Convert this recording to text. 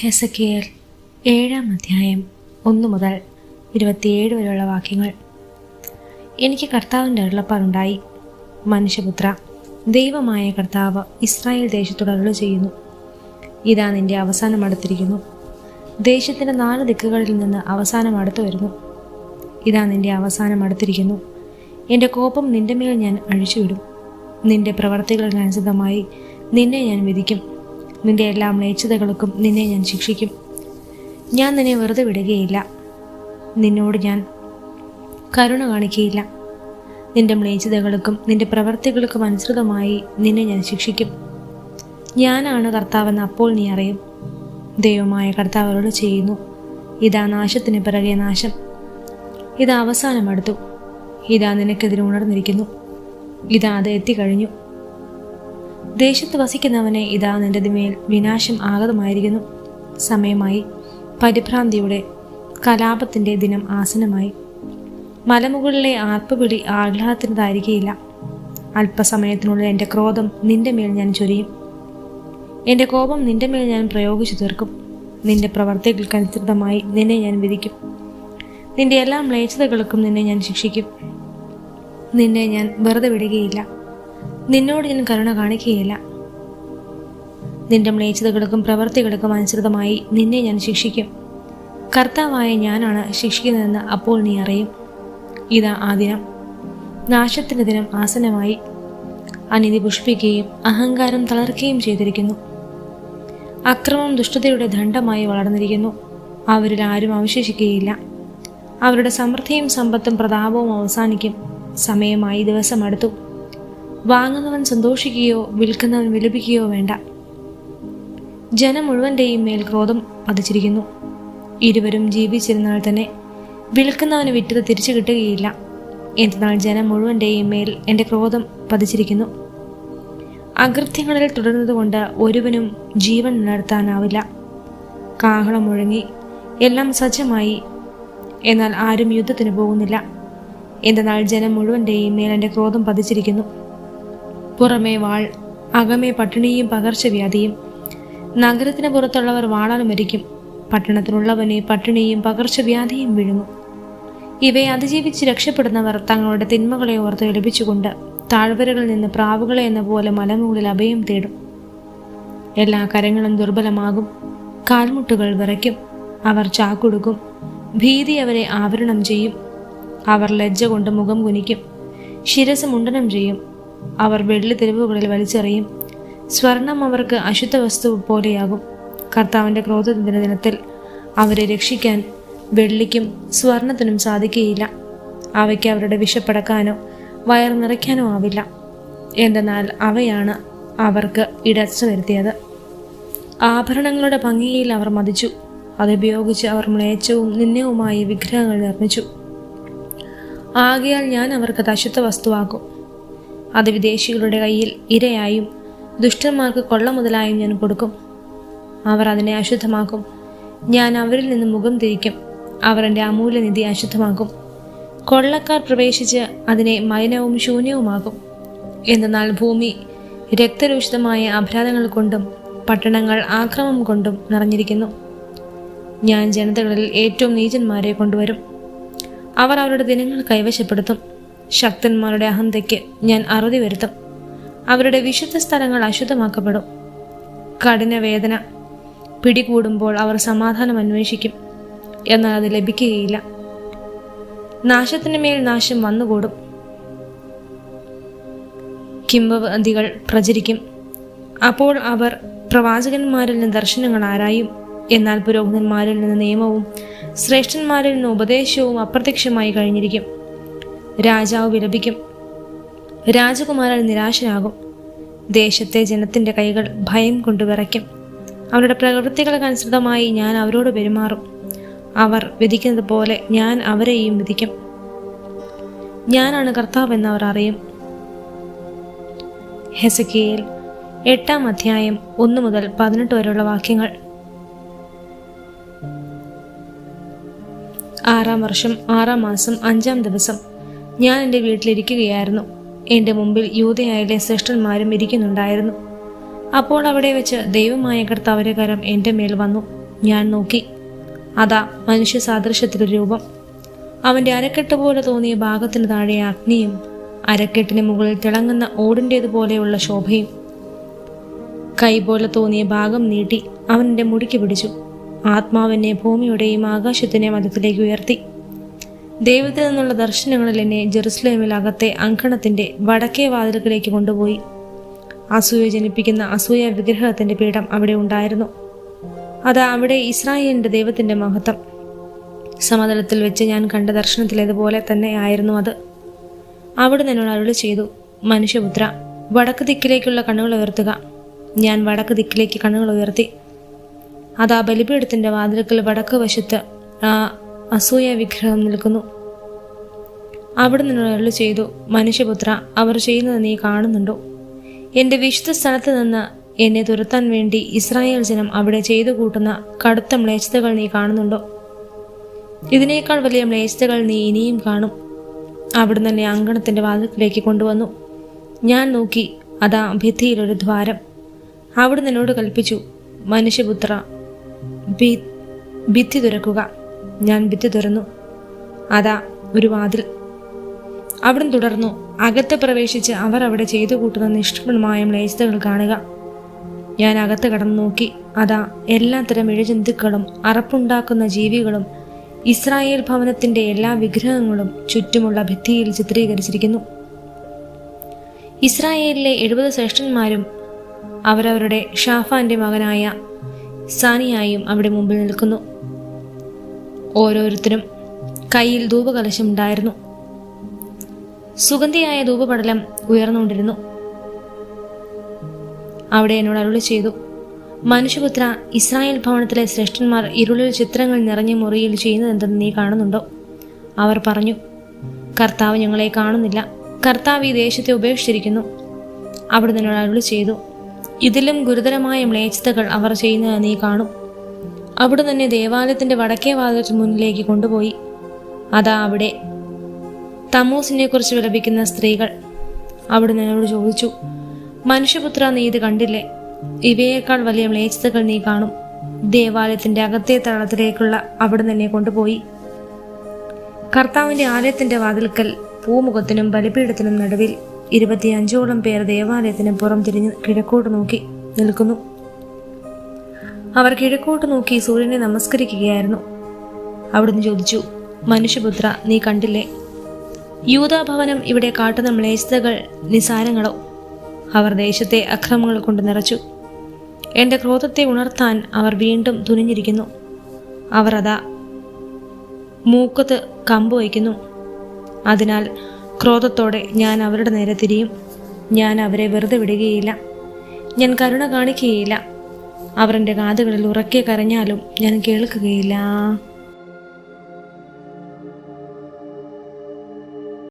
ഹെസക്കിയൽ ഏഴാം അധ്യായം ഒന്ന് മുതൽ ഇരുപത്തിയേഴ് വരെയുള്ള വാക്യങ്ങൾ. എനിക്ക് കർത്താവിന്റെ അരുളപ്പാടുണ്ടായി. മനുഷ്യപുത്ര ദൈവമായ കർത്താവ് ഇസ്രായേൽ ദേശത്തോട് അരുള ചെയ്യുന്നു. ഇതാ നിന്റെ അവസാനം അടുത്തിരിക്കുന്നു. ദേശത്തിന്റെ നാല് ദിക്കുകളിൽ നിന്ന് അവസാനം അടുത്തു വരുന്നു. ഇതാ നിന്റെ അവസാനം അടുത്തിരിക്കുന്നു. എന്റെ കോപം നിന്റെ മേൽ ഞാൻ അഴിച്ചുവിടും. നിന്റെ പ്രവർത്തികൾക്കനുസൃതമായി നിന്നെ ഞാൻ വിധിക്കും. നിന്റെ എല്ലാ മ്ലേച്ഛതകൾക്കും നിന്നെ ഞാൻ ശിക്ഷിക്കും. ഞാൻ നിന്നെ വെറുതെ വിടുകയില്ല. നിന്നോട് ഞാൻ കരുണ കാണിക്കുകയില്ല നിന്റെ മ്ലേച്ഛതകൾക്കും നിന്റെ പ്രവർത്തികൾക്കും അനുസൃതമായി നിന്നെ ഞാൻ ശിക്ഷിക്കും. ഞാനാണ് കർത്താവെന്ന് അപ്പോൾ നീ അറിയും. ദൈവമായ കർത്താവരോട് ചെയ്യുന്നു. ഇതാ നാശത്തിന് പിറകെ നാശം. ഇതാ അവസാനം അടുത്തു. ഇതാ നിനക്കെതിരെ ഉണർന്നിരിക്കുന്നു. ഇതാ അത് എത്തിക്കഴിഞ്ഞു. ദേശത്ത് വസിക്കുന്നവനെ ഇതാ നിന്റെ മേൽ വിനാശം ആഗതമായിരിക്കുന്നു സമയമായി പരിഭ്രാന്തിയുടെ കലാപത്തിന്റെ ദിനം ആസനമായി മലമുകളിലെ ആർപ്പുവിളി ആഹ്ലാദത്തിന്റെതായിരിക്കുകയില്ല അല്പസമയത്തിനുള്ളിൽ എന്റെ ക്രോധം നിന്റെ മേൽ ഞാൻ ചൊരിയും. എന്റെ കോപം നിന്റെ മേൽ ഞാൻ പ്രയോഗിച്ചു തീർക്കും. നിന്റെ പ്രവർത്തികൾക്കനുസൃതമായി നിന്നെ ഞാൻ വിധിക്കും. നിന്റെ എല്ലാ മ്ലേച്ഛതകൾക്കും നിന്നെ ഞാൻ ശിക്ഷിക്കും. നിന്നെ ഞാൻ വെറുതെ വിടുകയില്ല. നിന്നോട് ഞാൻ കരുണ കാണിക്കുകയില്ല. നിന്റെ മ്ലേച്ഛതകൾക്കും പ്രവൃത്തികൾക്കും അനുസൃതമായി നിന്നെ ഞാൻ ശിക്ഷിക്കും. കർത്താവായ ഞാനാണ് ശിക്ഷിക്കുന്നതെന്ന് അപ്പോൾ നീ അറിയും. ഇതാ ആ ദിനം. നാശത്തിന്റെ ദിനം ആസനമായി അനീതി പുഷ്പിക്കുകയും അഹങ്കാരം തളർക്കുകയും ചെയ്തിരിക്കുന്നു. അക്രമം ദുഷ്ടതയുടെ ദണ്ഡമായി വളർന്നിരിക്കുന്നു. അവരിൽ ആരും അവശേഷിക്കുകയില്ല. അവരുടെ സമൃദ്ധിയും സമ്പത്തും പ്രതാപവും അവസാനിക്കും. സമയമായി ദിവസം അടുത്തു വാങ്ങുന്നവൻ സന്തോഷിക്കുകയോ വിൽക്കുന്നവൻ വിലപിക്കുകയോ വേണ്ട. ജനം മുഴുവന്റെയും മേൽ ക്രോധം പതിച്ചിരിക്കുന്നു. ഇരുവരും ജീവിച്ചിരുന്നാൽ തന്നെ വിൽക്കുന്നവന് വിറ്റത് തിരിച്ചു കിട്ടുകയില്ല. എന്നാൽ ജനം മുഴുവന്റെയും മേൽ എന്റെ ക്രോധം പതിച്ചിരിക്കുന്നു. അകൃത്യങ്ങളിൽ തുടരുന്നതുകൊണ്ട് ഒരുവനും ജീവൻ നിലനിർത്താനാവില്ല കാഹളം മുഴങ്ങി എല്ലാം സജ്ജമായി. എന്നാൽ ആരും യുദ്ധത്തിന് പോകുന്നില്ല. എന്തെന്നാൽ ജനം മുഴുവന്റെയും മേൽ എന്റെ ക്രോധം പതിച്ചിരിക്കുന്നു. പുറമേ വാൾ അകമേ പട്ടിണിയും പകർച്ചവ്യാധിയും. നഗരത്തിന് പുറത്തുള്ളവർ വാളാൽ മരിക്കും. പട്ടണത്തിനുള്ളവനെ പട്ടിണിയും പകർച്ചവ്യാധിയും വിഴുങ്ങും ഇവയെ അതിജീവിച്ച് രക്ഷപ്പെടുന്നവർ തങ്ങളുടെ തിന്മകളെ ഓർത്ത് ലഭിച്ചുകൊണ്ട് താഴ്വരകളിൽ നിന്ന് പ്രാവുകളെ എന്ന പോലെ മലമുകളിൽ അഭയം തേടും. എല്ലാ കരങ്ങളും ദുർബലമാകും. കാൽമുട്ടുകൾ വിറയ്ക്കും. അവർ ചാക്കുടുക്കും. ഭീതി അവരെ ആവരണം ചെയ്യും. അവർ ലജ്ജ കൊണ്ട് മുഖം കുനിക്കും. ശിരസ് മുണ്ടനം ചെയ്യും. അവർ വെള്ളി തെരുവുകളിൽ വലിച്ചെറിയും. സ്വർണം അവർക്ക് അശുദ്ധ വസ്തു പോലെയാകും. കർത്താവിന്റെ ക്രോധ ദിനത്തിൽ അവരെ രക്ഷിക്കാൻ വെള്ളിക്കും സ്വർണത്തിനും സാധിക്കുകയില്ല. അവയ്ക്ക് അവരുടെ വിശപ്പടക്കാനോ വയർ നിറയ്ക്കാനോ ആവില്ല. എന്തെന്നാൽ അവയാണ് അവർക്ക് ഇടച്ചു വരുത്തിയത്. ആഭരണങ്ങളുടെ ഭംഗിയിൽ അവർ മതിച്ചു. അതുപയോഗിച്ച് അവർ മ്ലേച്ഛവും നിന്യവുമായി വിഗ്രഹങ്ങൾ നിർമ്മിച്ചു. ആകയാൽ ഞാൻ അവർക്ക് അശുദ്ധ വസ്തുവാക്കും അത് വിദേശികളുടെ കയ്യിൽ ഇരയായും ദുഷ്ടന്മാർക്ക് കൊള്ള മുതലായും ഞാൻ കൊടുക്കും. അവർ അതിനെ അശുദ്ധമാക്കും. ഞാൻ അവരിൽ നിന്ന് മുഖം തിരിക്കും. അവർ എന്റെ അമൂല്യനിധി അശുദ്ധമാക്കും. കൊള്ളക്കാർ പ്രവേശിച്ച് അതിനെ മലിനവും ശൂന്യവുമാകും എന്തെന്നാൽ ഭൂമി രക്തരൂഷിതമായ അപരാധങ്ങൾ കൊണ്ടും പട്ടണങ്ങൾ ആക്രമം കൊണ്ടും നിറഞ്ഞിരിക്കുന്നു. ഞാൻ ജനതകളിൽ ഏറ്റവും നീചന്മാരെ കൊണ്ടുവരും. അവർ അവരുടെ ദിനങ്ങൾ കൈവശപ്പെടുത്തും. ശക്തന്മാരുടെ അഹന്തയ്ക്ക് ഞാൻ അറുതി വരുത്തും. അവരുടെ വിശുദ്ധ സ്ഥലങ്ങൾ അശുദ്ധമാക്കപ്പെടും. കഠിന വേദന പിടികൂടുമ്പോൾ അവർ സമാധാനം അന്വേഷിക്കും. എന്നാൽ അത് ലഭിക്കുകയില്ല. നാശത്തിന് മേൽ നാശം വന്നുകൂടും. കിംവദന്തികൾ പ്രചരിക്കും. അപ്പോൾ അവർ പ്രവാചകന്മാരിൽ നിന്ന് ദർശനങ്ങൾ ആരായും? എന്നാൽ പുരോഹിതന്മാരിൽ നിന്ന് നിയമവും ശ്രേഷ്ഠന്മാരിൽ നിന്ന് ഉപദേശവും അപ്രത്യക്ഷമായി കഴിഞ്ഞിരിക്കും. രാജാവ് വിലപിക്കും. രാജകുമാരൻ നിരാശനാകും. ദേശത്തെ ജനത്തിന്റെ കൈകൾ ഭയം കൊണ്ട് വിറയ്ക്കും. അവരുടെ പ്രവൃത്തികൾക്കനുസൃതമായി ഞാൻ അവരോട് പെരുമാറും. അവർ വിധിക്കുന്നത് പോലെ ഞാൻ അവരെയും വിധിക്കും. ഞാനാണ് കർത്താവെന്ന് അവർ അറിയും. ഹെസക്കിയയിൽ എട്ടാം അധ്യായം ഒന്ന് മുതൽ പതിനെട്ട് വരെയുള്ള വാക്യങ്ങൾ. ആറാം വർഷം ആറാം മാസം അഞ്ചാം ദിവസം. ഞാൻ എന്റെ വീട്ടിലിരിക്കുകയായിരുന്നു. എന്റെ മുമ്പിൽ യൂതയായിലെ ശ്രേഷ്ഠന്മാരും ഇരിക്കുന്നുണ്ടായിരുന്നു. അപ്പോൾ അവിടെ വെച്ച് ദൈവമായ കർത്താവിന്റെ കരം എന്റെ മേൽ വന്നു. ഞാൻ നോക്കി. അതാ മനുഷ്യ സാദൃശ്യത്തിലൊരു രൂപം. അവന്റെ അരക്കെട്ട് പോലെ തോന്നിയ ഭാഗത്തിന് താഴെ അഗ്നിയും അരക്കെട്ടിന് മുകളിൽ തിളങ്ങുന്ന ഓടിന്റേതുപോലെയുള്ള ശോഭയും. കൈ പോലെ തോന്നിയ ഭാഗം നീട്ടി അവന്റെ മുടിക്ക് പിടിച്ചു. ആത്മാവിനെ ഭൂമിയുടെയും ആകാശത്തിന്റെ മതത്തിലേക്ക് ഉയർത്തി. ദൈവത്തിൽ നിന്നുള്ള ദർശനങ്ങളിൽ എന്നെ ജെറുസലേമിൽ അകത്തെ അങ്കണത്തിന്റെ വടക്കേ വാതിലുകളിലേക്ക് കൊണ്ടുപോയി. അസൂയ ജനിപ്പിക്കുന്ന അസൂയ വിഗ്രഹത്തിന്റെ പീഠം അവിടെ ഉണ്ടായിരുന്നു. അത് അവിടെ ഇസ്രായേലിന്റെ ദൈവത്തിന്റെ മഹത്വം. സമതലത്തിൽ വെച്ച് ഞാൻ കണ്ട ദർശനത്തിലേതുപോലെ തന്നെ ആയിരുന്നു അത്. അവിടെ നിന്നോട് അരുളി ചെയ്തു മനുഷ്യപുത്ര വടക്ക് ദിക്കിലേക്കുള്ള കണ്ണുകൾ ഉയർത്തുക. ഞാൻ വടക്ക് ദിക്കിലേക്ക് കണ്ണുകൾ ഉയർത്തി. അതാ ബലിപീഠത്തിന്റെ വാതിലുകൾ വടക്ക് വശത്ത് ആ അസൂയ വിഗ്രഹം നിൽക്കുന്നു. അവിടെ നിന്നോട് അരുളി ചെയ്തു മനുഷ്യപുത്ര അവർ ചെയ്യുന്നത് നീ കാണുന്നുണ്ടോ? എന്റെ വിശുദ്ധ സ്ഥലത്ത് നിന്ന് എന്നെ തുരത്താൻ വേണ്ടി ഇസ്രായേൽ ജനം അവിടെ ചെയ്തു കൂട്ടുന്ന കടുത്ത മ്ലേച്ഛതകൾ നീ കാണുന്നുണ്ടോ? ഇതിനേക്കാൾ വലിയ മ്ലേച്ഛതകൾ നീ ഇനിയും കാണും. അവിടെ തന്നെ അങ്കണത്തിന്റെ വാതിൽക്കിലേക്ക് കൊണ്ടുവന്നു. ഞാൻ നോക്കി അതാ ഭിത്തിയിലൊരു ദ്വാരം. അവിടെ നിന്നോട് കൽപ്പിച്ചു മനുഷ്യപുത്ര ഭിത്തി തുറക്കുക ഞാൻ ഭിത്തി തുറന്നു. അതാ ഒരു വാതിൽ. അവിടം തുടർന്നു. അകത്ത് പ്രവേശിച്ച് അവർ അവിടെ ചെയ്തു കൂട്ടുന്ന നിഷ്ഠമായ മ്ലേച്ഛതകൾ കാണുക. ഞാൻ അകത്ത് കടന്നു നോക്കി. അതാ എല്ലാ എല്ലാത്തരം ഇഴജന്തുക്കളും അറപ്പുണ്ടാക്കുന്ന ജീവികളും ഇസ്രായേൽ ഭവനത്തിന്റെ എല്ലാ വിഗ്രഹങ്ങളും ചുറ്റുമുള്ള ഭിത്തിയിൽ ചിത്രീകരിച്ചിരിക്കുന്നു. ഇസ്രായേലിലെ എഴുപത് ശ്രേഷ്ഠന്മാരും അവരവരുടെ ഷാഫാന്റെ മകനായ സാനിയായും അവിടെ മുമ്പിൽ നിൽക്കുന്നു. ഓരോരുത്തരും കയ്യിൽ ധൂപകലശം ഉണ്ടായിരുന്നു. സുഗന്ധിയായ ധൂപപടലം ഉയർന്നുകൊണ്ടിരുന്നു. അവിടെ എന്നോട് അരുളി ചെയ്തു മനുഷ്യപുത്ര ഇസ്രായേൽ ഭവനത്തിലെ ശ്രേഷ്ഠന്മാർ ഇരുളിൽ ചിത്രങ്ങൾ നിറഞ്ഞ മുറിയിൽ ചെയ്യുന്നതെന്തെന്ന് നീ കാണുന്നുണ്ടോ? അവർ പറഞ്ഞു കർത്താവ് ഞങ്ങളെ കാണുന്നില്ല. കർത്താവ് ഈ ദേശത്തെ ഉപേക്ഷിച്ചിരിക്കുന്നു. അവിടെ നിന്നോട് അരുളി ചെയ്തു ഇതിലും ഗുരുതരമായ മ്ലേച്ഛതകൾ അവർ ചെയ്യുന്നത് നീ കാണും. അവിടെ തന്നെ ദേവാലയത്തിന്റെ വടക്കേ വാതിലിന് മുന്നിലേക്ക് കൊണ്ടുപോയി. അതാ അവിടെ. തമോസിനെ കുറിച്ച് വിലപിക്കുന്ന സ്ത്രീകൾ അവിടുന്ന് എന്നോട് ചോദിച്ചു മനുഷ്യപുത്ര നീ ഇത് കണ്ടില്ലേ? ഇവയേക്കാൾ വലിയ മ്ലേച്ഛതകൾ നീ കാണും. ദേവാലയത്തിന്റെ അകത്തെ തളത്തിലേക്കുള്ള അവിടെ നിന്നെ കൊണ്ടുപോയി. കർത്താവിന്റെ ആലയത്തിന്റെ വാതിൽക്കൽ പൂമുഖത്തിനും ബലിപീഠത്തിനും നടുവിൽ ഇരുപത്തിയഞ്ചോളം പേർ ദേവാലയത്തിന് പുറം തിരിഞ്ഞ് കിഴക്കോട്ട് നോക്കി നിൽക്കുന്നു. അവർ കിഴക്കോട്ട് നോക്കി സൂര്യനെ നമസ്കരിക്കുകയായിരുന്നു. അവിടുന്ന് ചോദിച്ചു മനുഷ്യപുത്ര നീ കണ്ടില്ലേ? യൂതാഭവനം ഇവിടെ കാട്ടുന്ന മ്ലേച്ഛതകൾ നിസാരങ്ങളോ? അവർ ദേശത്തെ അക്രമങ്ങൾ കൊണ്ട് നിറച്ചു. എന്റെ ക്രോധത്തെ ഉണർത്താൻ അവർ വീണ്ടും തുനിഞ്ഞിരിക്കുന്നു. അവർ അതാ മൂക്കത്ത് കമ്പ് വയ്ക്കുന്നു. അതിനാൽ ക്രോധത്തോടെ ഞാൻ അവരുടെ നേരെ തിരിയും. ഞാൻ അവരെ വെറുതെ വിടുകയില്ല. ഞാൻ കരുണ കാണിക്കുകയില്ല. അവർ കാതുകളിൽ ഉറക്കെ കരഞ്ഞാലും ഞാൻ കേൾക്കുകയില്ല.